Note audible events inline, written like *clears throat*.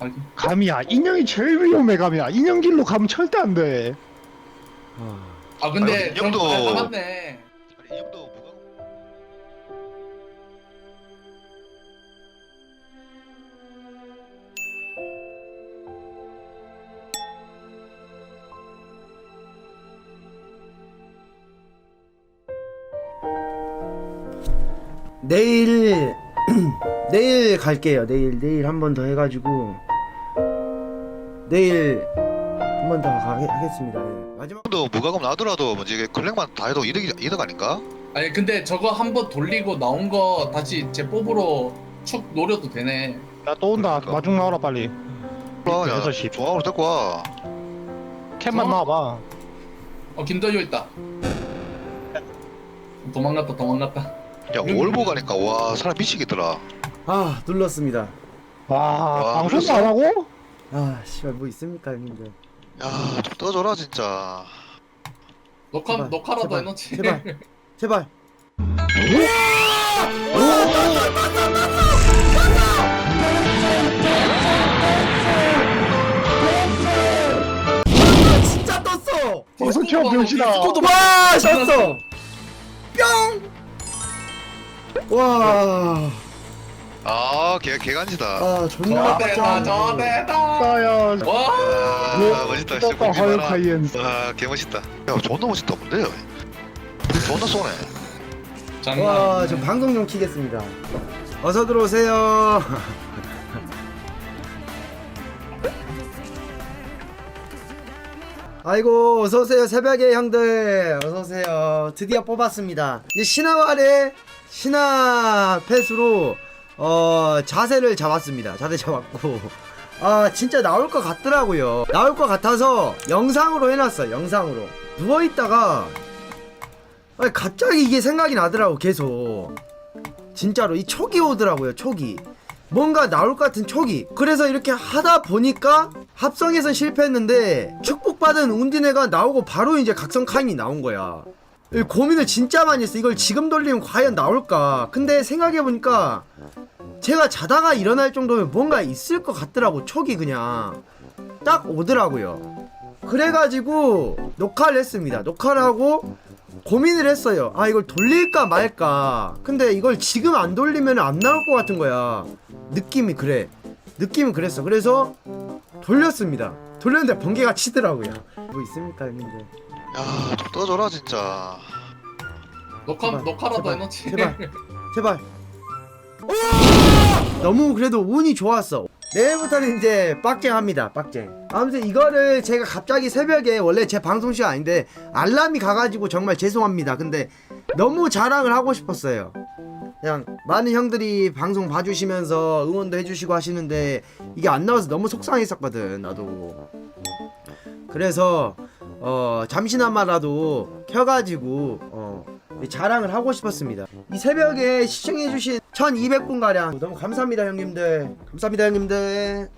아니, 감이야. 인형이 제일 위험해 감이야. 인형 길로 가면 절대 안 돼. 아 근데 아니, 인형도-. 이 정도 내일 *clears throat* 내일 갈게요. 내일 내일 한 번 더 해가지고 내일 한 번 더 하겠습니다. 예. 마지막 도 무과금 나더라도 뭐지 이게 클릭만 다 해도 이득 이득 아닌가? 아니 근데 저거 한 번 돌리고 나온 거 다시 제 뽑으로 축 노려도 되네. 야 또 온다 그러니까. 마중 나와라 빨리 그럼 야, 여섯 시. 조합으로 데리고 와. 캔만 어? 나와봐 어 김도효 있다. 도망갔다 도망갔다. 야 올보 가니까 와 사람 미치겠더라. 아 눌렀습니다. 와 와, 방송도 그랬어? 안 하고? 아 씨발 뭐 있습니까 형님들. 야좀 떠줘라 진짜. 녹화 제발, 녹화라도 제발, 해놓지. 제발 *laughs* 제발. 진짜 떴어. 방송 체험 병신아 와 떴어. 와. 아 개 개간지다. 아 존나 저대다 깜짝 저대다. 싸야 와. 아 멋있다 진짜 공기만아. 카이엔스 와개 멋있다. 야 존나 멋있다 뭔데? 존나 쏘네. 장난. 와, 저 방송 좀 키겠습니다. 어서 들어오세요. *laughs* 아이고, 어서 오세요. 새벽에 형들. 어서 오세요. 드디어 뽑았습니다. 이제 신화활의 신화 펫으로 어, 자세를 잡았습니다. 자세 잡았고. 아, 진짜 나올 것 같더라고요. 나올 것 같아서 영상으로 해놨어. 영상으로. 누워 있다가 아니 갑자기 이게 생각이 나더라고 계속 진짜로 이 촉이 오더라고요 촉이 뭔가 나올 것 같은 촉이 그래서 이렇게 하다 보니까 합성에선 실패했는데 축복받은 운디네가 나오고 바로 이제 각성 카인이 나온 거야 이 고민을 진짜 많이 했어 이걸 지금 돌리면 과연 나올까 근데 생각해보니까 제가 자다가 일어날 정도면 뭔가 있을 것 같더라고 촉이 그냥 딱 오더라고요 그래가지고 녹화를 했습니다 녹화를 하고 고민을 했어요. 아 이걸 돌릴까 말까. 근데 이걸 지금 안 돌리면 안 나올 것 같은 거야. 느낌이 그래. 느낌은 그랬어. 그래서 돌렸습니다. 돌렸는데 번개가 치더라고요. 뭐 있습니까 형님들? 야 좀 떠줘라 진짜. 녹화 제발, 녹화라도 제발, 해놓지. 제발. 제발. *laughs* 너무 그래도 운이 좋았어. 내일부터는 이제 빡쟁 합니다. 빡쟁. 아무튼 이거를 제가 갑자기 새벽에 원래 제 방송 시간 아닌데 알람이 가가지고 정말 죄송합니다. 근데 너무 자랑을 하고 싶었어요. 그냥 많은 형들이 방송 봐주시면서 응원도 해주시고 하시는데 이게 안 나와서 너무 속상했었거든 나도. 그래서 어 잠시나마라도 켜가지고 어 자랑을 하고 싶었습니다. 이 새벽에 시청해주신 1200분 가량 너무 감사합니다 형님들. 감사합니다 형님들.